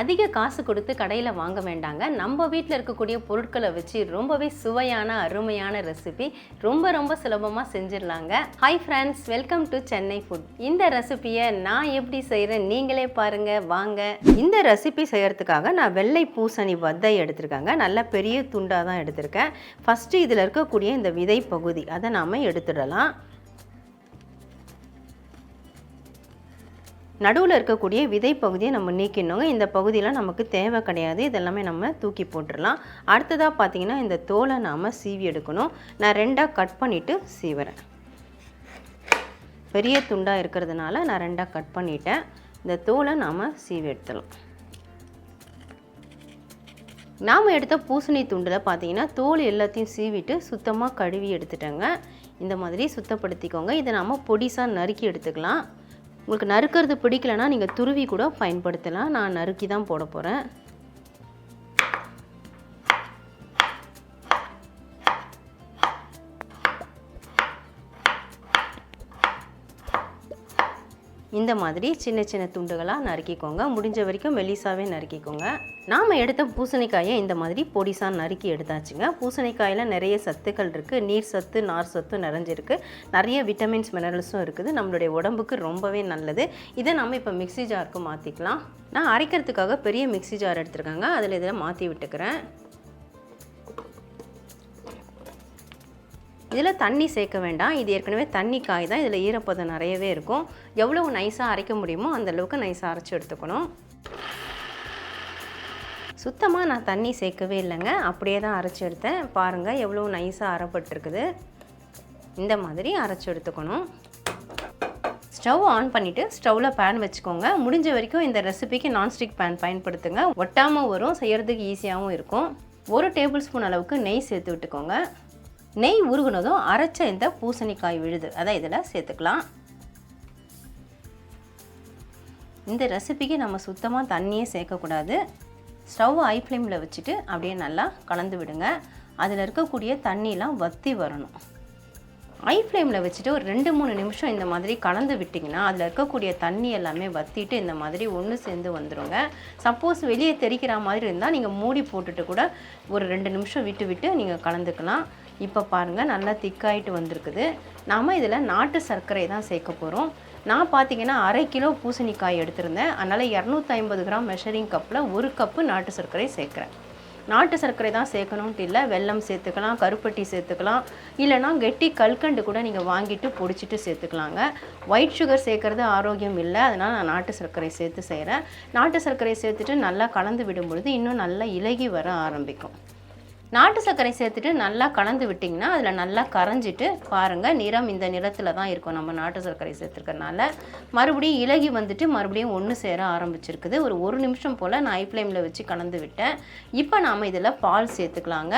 அதிக காசு கொடுத்து கடையில் வாங்க வேண்டாங்க. நம்ம வீட்டில் இருக்கக்கூடிய பொருட்களை வச்சு ரொம்பவே சுவையான அருமையான ரெசிபி ரொம்ப ரொம்ப சுலபமாக செஞ்சிடலாங்க. Hi friends welcome to Chennai food இந்த ரெசிபியை நான் எப்படி செய்கிறேன் நீங்களே பாருங்கள் வாங்க. இந்த ரெசிபி செய்கிறதுக்காக நான் வெள்ளை பூசணி வத்தை எடுத்திருக்காங்க. நல்ல பெரிய துண்டாக தான் எடுத்திருக்கேன். ஃபஸ்ட்டு இதில் இருக்கக்கூடிய இந்த விதை பகுதி அதை நாம் எடுத்துடலாம். நடுவில் இருக்கக்கூடிய விதை பகுதியை நம்ம நீக்கிடணுங்க. இந்த பகுதியெலாம் நமக்கு தேவை கிடையாது. இதெல்லாமே நம்ம தூக்கி போட்டுடலாம். அடுத்ததாக பார்த்தீங்கன்னா இந்த தோலை நாம் சீவி எடுக்கணும். நான் ரெண்டாக கட் பண்ணிவிட்டு சீவுறேன். பெரிய துண்டாக இருக்கிறதுனால நான் ரெண்டாக கட் பண்ணிட்டேன். இந்த தோலை நாம் சீவி எடுத்துடலாம். நாம் எடுத்த பூசணி துண்டில் பார்த்தீங்கன்னா தோல் எல்லாத்தையும் சீவிட்டு சுத்தமாக கழுவி எடுத்துட்டேங்க. இந்த மாதிரி சுத்தப்படுத்திக்கோங்க. இதை நாம் பொடிசாக நறுக்கி எடுத்துக்கலாம். உங்களுக்கு நறுக்கிறது பிடிக்கலனா நீங்கள் துருவி கூட பயன்படுத்தலாம். நான் நறுக்கி தான் போட போகிறேன் இந்த மாதிரி சின்ன சின்ன துண்டுகளாக நறுக்கிக்கோங்க. முடிஞ்ச வரைக்கும் மெலிசாவே நறுக்கிக்கோங்க. நாம் எடுத்த பூசணிக்காயை இந்த மாதிரி பொடிசாக நறுக்கி எடுத்தாச்சுங்க. பூசணிக்காயில் நிறைய சத்துக்கள் இருக்குது நீர் சத்து நார் சத்து நிறைஞ்சிருக்கு. நிறைய விட்டமின்ஸ் மினரல்ஸும் இருக்குது. நம்மளுடைய உடம்புக்கு ரொம்பவே நல்லது. இதை நம்ம இப்போ மிக்ஸி ஜாருக்கு மாற்றிக்கலாம் நான் அரைக்கிறதுக்காக பெரிய மிக்ஸி ஜார் எடுத்துருக்காங்க. அதில் இதில் மாற்றி விட்டுக்கிறேன். இதில் தண்ணி சேர்க்க வேண்டாம். இது ஏற்கனவே தண்ணி காய் தான். இதில் ஈரப்பதம் நிறையவே இருக்கும். எவ்வளோ நைஸாக அரைக்க முடியுமோ அந்தளவுக்கு நைஸாக அரைச்சி எடுத்துக்கணும். சுத்தமாக நான் தண்ணி சேர்க்கவே இல்லைங்க. அப்படியே தான் அரைச்சி எடுத்தேன். பாருங்கள் எவ்வளோ நைஸாக அரைப்பட்டிருக்குது. இந்த மாதிரி அரைச்சி எடுத்துக்கணும். ஸ்டவ் ஆன் பண்ணிவிட்டு ஸ்டவ்வில் பேன் வச்சுக்கோங்க. முடிஞ்ச வரைக்கும் இந்த ரெசிபிக்கு நான்ஸ்டிக் பேன் பயன்படுத்துங்க. ஒட்டாமல் வரும் செய்கிறதுக்கு ஈஸியாகவும் இருக்கும். ஒரு டேபிள் ஸ்பூன் அளவுக்கு நெய் சேர்த்து விட்டுக்கோங்க. நெய் உருகுனதும் அரைச்ச இந்த பூசணிக்காய் விழுது. அதை இதில் சேர்த்துக்கலாம். இந்த ரெசிபிக்கு நம்ம சுத்தமாக தண்ணியே சேர்க்கக்கூடாது. ஸ்டவ் ஐ ஃப்ளேமில் வச்சுட்டு அப்படியே நல்லா கலந்து விடுங்க. அதில் இருக்கக்கூடிய தண்ணிலாம் வற்றி வரணும். ஐ ஃப்ளேமில் வச்சுட்டு ஒரு ரெண்டு மூணு நிமிஷம் இந்த மாதிரி கலந்து விட்டிங்கன்னா அதில் இருக்கக்கூடிய தண்ணி எல்லாமே வற்றிட்டு இந்த மாதிரி ஒன்று சேர்ந்து வந்துடுங்க சப்போஸ் வெளியே தெரிக்கிற மாதிரி இருந்தால் நீங்கள் மூடி போட்டுட்டு கூட ஒரு ரெண்டு நிமிஷம் விட்டு விட்டு நீங்கள் கலந்துக்கலாம். இப்போ பாருங்கள் நல்லா திக்காயிட்டு வந்திருக்குது. நாம் இதில் நாட்டு சர்க்கரை தான் சேர்க்க போகிறோம் நான் பார்த்தீங்கன்னா அரை கிலோ பூசணிக்காய் எடுத்திருந்தேன். அதனால் இரநூத்தி ஐம்பது கிராம் மெஷரிங் கப்பில் ஒரு கப்பு நாட்டு சர்க்கரை சேர்க்குறேன். நாட்டு சர்க்கரை தான் சேர்க்கணுன்ட்டு இல்லை வெல்லம் சேர்த்துக்கலாம் கருப்பட்டி சேர்த்துக்கலாம். இல்லைனா கெட்டி கல்கண்டு கூட நீங்கள் வாங்கிட்டு பொடிச்சிட்டு சேர்த்துக்கலாங்க. ஒயிட் சுகர் சேர்க்குறது ஆரோக்கியம் இல்லை அதனால் நான் நாட்டு சர்க்கரை சேர்த்து செய்கிறேன் நாட்டு சர்க்கரை சேர்த்துட்டு நல்லா கலந்து விடும் பொழுது இன்னும் நல்லா இலகி வர ஆரம்பிக்கும். நாட்டு சர்க்கரை சேர்த்துட்டு நல்லா கலந்து விட்டிங்கன்னா அதில் நல்லா கரைஞ்சிட்டு பாருங்கள் நிறம் இந்த நிறத்தில் தான் இருக்கும் நம்ம நாட்டு சர்க்கரை சேர்த்துருக்கறனால. மறுபடியும் இலகி வந்துட்டு மறுபடியும் ஒன்று சேர ஆரம்பிச்சிருக்குது. ஒரு ஒரு நிமிஷம் போல் நான் ஐ ஃப்ளேமில் வச்சு கலந்து விட்டேன். இப்போ நாம் இதில் பால் சேர்த்துக்கலாங்க.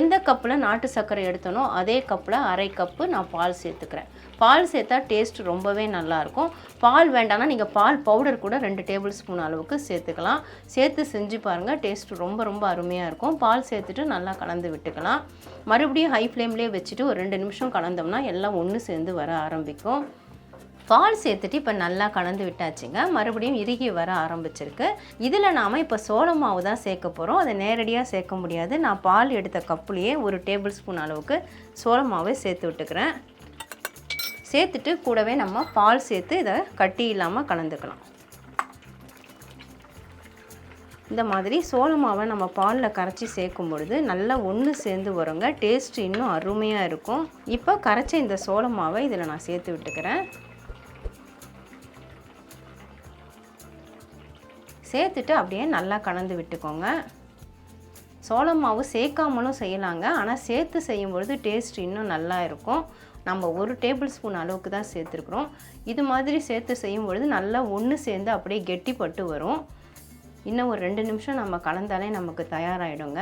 எந்த கப்பில் நாட்டு சர்க்கரை எடுத்தனோ அதே கப்பில் அரை கப்பு நான் பால் சேர்த்துக்கிறேன். பால் சேர்த்தா டேஸ்ட் ரொம்பவே நல்லாயிருக்கும். பால் வேண்டாம்னா நீங்கள் பால் பவுடர் கூட ரெண்டு டேபிள் ஸ்பூன் அளவுக்கு சேர்த்துக்கலாம். சேர்த்து செஞ்சு பாருங்கள் டேஸ்ட் ரொம்ப ரொம்ப அருமையாக இருக்கும். பால் சேர்த்துட்டு நல்லா கலந்து விட்டுக்கலாம். மறுபடியும் ஹை ஃப்ளேம்லேயே வச்சுட்டு ஒரு ரெண்டு நிமிஷம் கலந்தோம்னா எல்லாம் ஒன்று சேர்ந்து வர ஆரம்பிக்கும். பால் சேர்த்துட்டு இப்போ நல்லா கலந்து விட்டாச்சுங்க. மறுபடியும் இறுகி வர ஆரம்பிச்சிருக்கு. இதில் நாம் இப்போ சோள மாவு தான் சேர்க்க போகிறோம் அதை நேரடியாக சேர்க்க முடியாது. நான் பால் எடுத்த கப்புலேயே ஒரு டேபிள் ஸ்பூன் அளவுக்கு சோள மாவை சேர்த்து விட்டுக்கிறேன். சேர்த்துட்டு கூடவே நம்ம பால் சேர்த்து இதை கட்டி இல்லாமல் கலந்துக்கலாம். இந்த மாதிரி சோள மாவை நம்ம பாலில் கரைச்சி சேர்க்கும் பொழுது நல்லா ஒன்று சேர்ந்து வருங்க. டேஸ்ட் இன்னும் அருமையாக இருக்கும். இப்போ கரைச்ச இந்த சோள மாவை இதில் நான் சேர்த்து விட்டுக்கிறேன். சேர்த்துட்டு அப்படியே நல்லா கலந்து விட்டுக்கோங்க. சோள மாவு சேர்க்காமலும் செய்யலாங்க. ஆனால் சேர்த்து செய்யும் பொழுது டேஸ்ட் இன்னும் நல்லா இருக்கும். நம்ம ஒரு டேபிள் ஸ்பூன் அளவுக்கு தான் சேர்த்துருக்குறோம். இது மாதிரி சேர்த்து செய்யும் பொழுது நல்லா ஒன்று சேர்ந்து அப்படியே கெட்டிப்பட்டு வரும். இன்னும் ஒரு ரெண்டு நிமிஷம் நம்ம கலந்தாலே நமக்கு தயாராகிடுங்க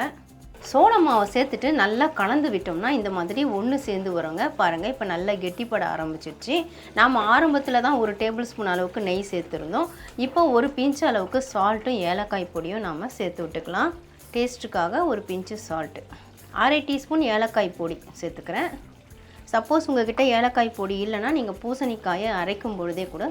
சோள மாவை சேர்த்துட்டு நல்லா கலந்து விட்டோம்னா இந்த மாதிரி ஒன்று சேர்ந்து வருங்க. பாருங்கள் இப்போ நல்லா கெட்டிப்பட ஆரம்பிச்சிருச்சு. நாம் ஆரம்பத்தில் தான் ஒரு டேபிள் ஸ்பூன் அளவுக்கு நெய் சேர்த்துருந்தோம். இப்போ ஒரு பிஞ்சு அளவுக்கு சால்ட்டும் ஏலக்காய் பொடியும் நாம் சேர்த்து விட்டுக்கலாம். டேஸ்ட்டுக்காக ஒரு பிஞ்சு சால்ட்டு அரை டீஸ்பூன் ஏலக்காய் பொடி சேர்த்துக்கிறேன். சப்போஸ் உங்ககிட்ட ஏலக்காய் பொடி இல்லைன்னா நீங்கள் பூசணிக்காயை அரைக்கும் பொழுதே கூட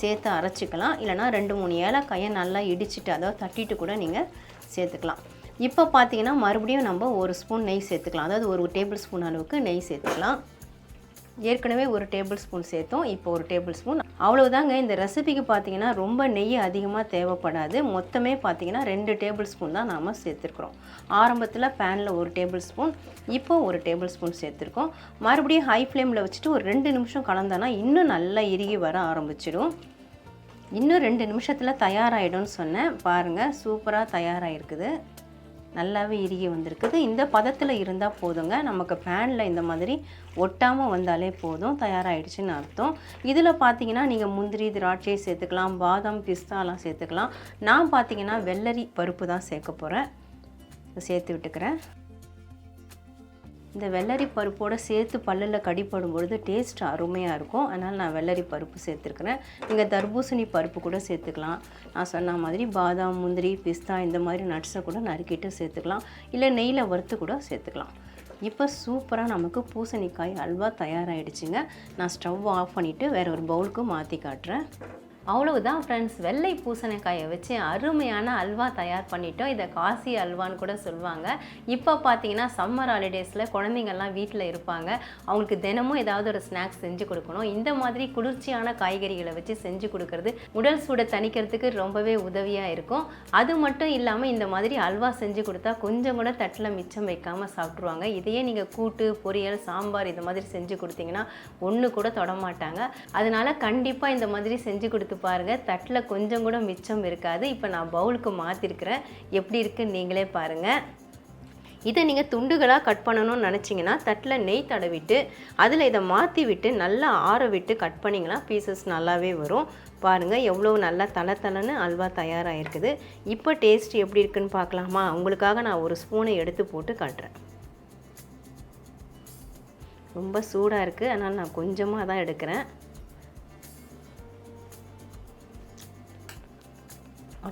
சேர்த்து அரைச்சிக்கலாம். இல்லைனா ரெண்டு மூணு ஏலக்காயை நல்லா இடிச்சிட்டு அதாவது தட்டிட்டு கூட நீங்கள் சேர்த்துக்கலாம். இப்போ பார்த்தீங்கன்னா மறுபடியும் நம்ம ஒரு ஸ்பூன் நெய் சேர்த்துக்கலாம். அதாவது ஒரு டேபிள் ஸ்பூன் அளவுக்கு நெய் சேர்த்துக்கலாம். ஏற்கனவே ஒரு டேபிள் ஸ்பூன் சேர்த்தோம் இப்போ ஒரு டேபிள் ஸ்பூன். அவ்வளோதாங்க இந்த ரெசிபிக்கு பார்த்தீங்கன்னா ரொம்ப நெய் அதிகமாக தேவைப்படாது. மொத்தமே பார்த்தீங்கன்னா ரெண்டு டேபிள் ஸ்பூன் தான் நாம் சேர்த்துருக்குறோம். ஆரம்பத்தில் பேனில் ஒரு டேபிள் ஸ்பூன் இப்போ ஒரு டேபிள் ஸ்பூன் சேர்த்துருக்கோம். மறுபடியும் ஹை ஃப்ளேமில் வச்சுட்டு ஒரு ரெண்டு நிமிஷம் கலந்தோன்னா இன்னும் நல்லா இறுகி வர ஆரம்பிச்சிடும். இன்னும் ரெண்டு நிமிஷத்தில் தயாராகிடும்னு சொன்னேன். பாருங்கள் சூப்பராக தயாராகிருக்குது நல்லாவே இறுகி வந்திருக்குது. இந்த பதத்தில் இருந்தால் போதுங்க. நமக்கு பேனில் இந்த மாதிரி ஒட்டாமல் வந்தாலே போதும். தயாராகிடுச்சின்னு அர்த்தம். இதில் பார்த்தீங்கன்னா நீங்கள் முந்திரி திராட்சை சேர்த்துக்கலாம். பாதாம் பிஸ்தாலாம் சேர்த்துக்கலாம். நான் பார்த்தீங்கன்னா வெள்ளரி பருப்பு தான் சேர்க்க போகிறேன் சேர்த்து விட்டுக்கிறேன். இந்த வெள்ளரி பருப்போடு சேர்த்து பல்லில் கடிப்படும் பொழுது டேஸ்ட் அருமையாக இருக்கும். அதனால் நான் வெள்ளரி பருப்பு சேர்த்துருக்குறேன். நீங்கள் தர்பூசணி பருப்பு கூட சேர்த்துக்கலாம். நான் சொன்ன மாதிரி பாதாம் முந்திரி பிஸ்தா இந்த மாதிரி நட்ஸை கூட நறுக்கிட்டு சேர்த்துக்கலாம். இல்லை நெய்யில் வறுத்து கூட சேர்த்துக்கலாம். இப்போ சூப்பராக நமக்கு பூசணிக்காய் அல்வா தயாராகிடுச்சிங்க நான் ஸ்டவ் ஆஃப் பண்ணிவிட்டு வேறு ஒரு பவுலுக்கு மாற்றி காட்டுறேன். அவ்வளவுதான் ஃப்ரெண்ட்ஸ் வெள்ளை பூசணிக்காயை வச்சு அருமையான அல்வா தயார் பண்ணிட்டோம். இதை காசி அல்வான்னு கூட சொல்லுவாங்க. இப்போ பார்த்தீங்கன்னா சம்மர் ஹாலிடேஸில் குழந்தைங்கள்லாம் வீட்டில் இருப்பாங்க. அவங்களுக்கு தினமும் ஏதாவது ஒரு ஸ்நாக்ஸ் செஞ்சு கொடுக்கணும். இந்த மாதிரி குளிர்ச்சியான காய்கறிகளை வச்சு செஞ்சு கொடுக்கறது உடல் சூடை தணிக்கிறதுக்கு ரொம்பவே உதவியாக இருக்கும். அது மட்டும் இல்லாமல் இந்த மாதிரி அல்வா செஞ்சு கொடுத்தா கொஞ்சம் கூட தட்டில் மிச்சம் வைக்காமல் சாப்பிட்ருவாங்க இதையே நீங்கள் கூட்டு பொரியல் சாம்பார் இந்த மாதிரி செஞ்சு கொடுத்தீங்கன்னா ஒன்று கூட தொடமாட்டாங்க அதனால் கண்டிப்பாக இந்த மாதிரி செஞ்சு கொடுத்து பாருங்கள் தட்டில் கொஞ்சம் கூட மிச்சம் இருக்காது. இப்போ நான் பவுலுக்கு மாற்றிருக்கிறேன் எப்படி இருக்குன்னு நீங்களே பாருங்கள் இதை நீங்கள் துண்டுகளாக கட் பண்ணணும்னு நினச்சிங்கன்னா தட்டில் நெய் தடவிட்டு அதில் இதை மாற்றி விட்டு நல்லா ஆற விட்டு கட் பண்ணிங்கன்னா பீசஸ் நல்லாவே வரும். பாருங்கள் எவ்வளோ நல்லா தலை தலைன்னு அல்வா தயாராகிருக்குது இப்போ டேஸ்ட் எப்படி இருக்குன்னு பார்க்கலாமா? உங்களுக்காக நான் ஒரு ஸ்பூனை எடுத்து போட்டு காட்டுறேன். ரொம்ப சூடாக இருக்குது அதனால் நான் கொஞ்சமாக தான் எடுக்கிறேன்.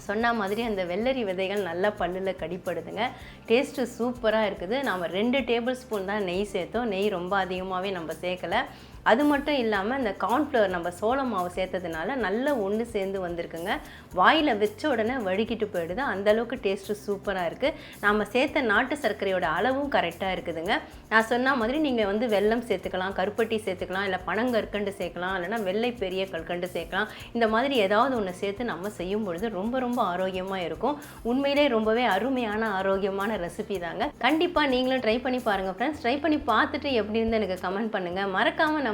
சொன்ன மாதிரி அந்த வெள்ளரி விதைகள் நல்லா பல்லில் கடிப்படுதுங்க. டேஸ்ட்டு சூப்பராக இருக்குது. நாம் ரெண்டு டேபிள் ஸ்பூன் தான் நெய் சேர்த்தோம். நெய் ரொம்ப அதிகமாகவே நம்ம சேர்க்கலை. அது மட்டும் இல்லாமல் இந்த கார்ன்ஃப்ளவர் நம்ம சோள மாவு சேர்த்ததுனால நல்ல ஒன்று சேர்ந்து வந்திருக்குங்க. வாயில் வச்ச உடனே வழுக்கிட்டு போயிடுது. அந்தளவுக்கு டேஸ்ட்டு சூப்பராக இருக்குது நாம் சேர்த்த நாட்டு சர்க்கரையோட அளவும் கரெக்டாக இருக்குதுங்க. நான் சொன்ன மாதிரி நீங்கள் வந்து வெல்லம் சேர்த்துக்கலாம் கருப்பட்டி சேர்த்துக்கலாம் இல்லை பனங்கற்கண்டு சேர்க்கலாம் இல்லைனா வெள்ளை பெரிய கற்கண்டு சேர்க்கலாம். இந்த மாதிரி ஏதாவது ஒன்று சேர்த்து நம்ம செய்யும் பொழுது ரொம்ப ரொம்ப ஆரோக்கியமாக இருக்கும். உண்மையிலே ரொம்பவே அருமையான ஆரோக்கியமான ரெசிபி தாங்க. கண்டிப்பாக நீங்களும் ட்ரை பண்ணி பாருங்கள் ஃப்ரெண்ட்ஸ் ட்ரை பண்ணி பார்த்துட்டு எப்படி இருந்து எனக்கு கமெண்ட் பண்ணுங்கள் மறக்காமல் நம்ம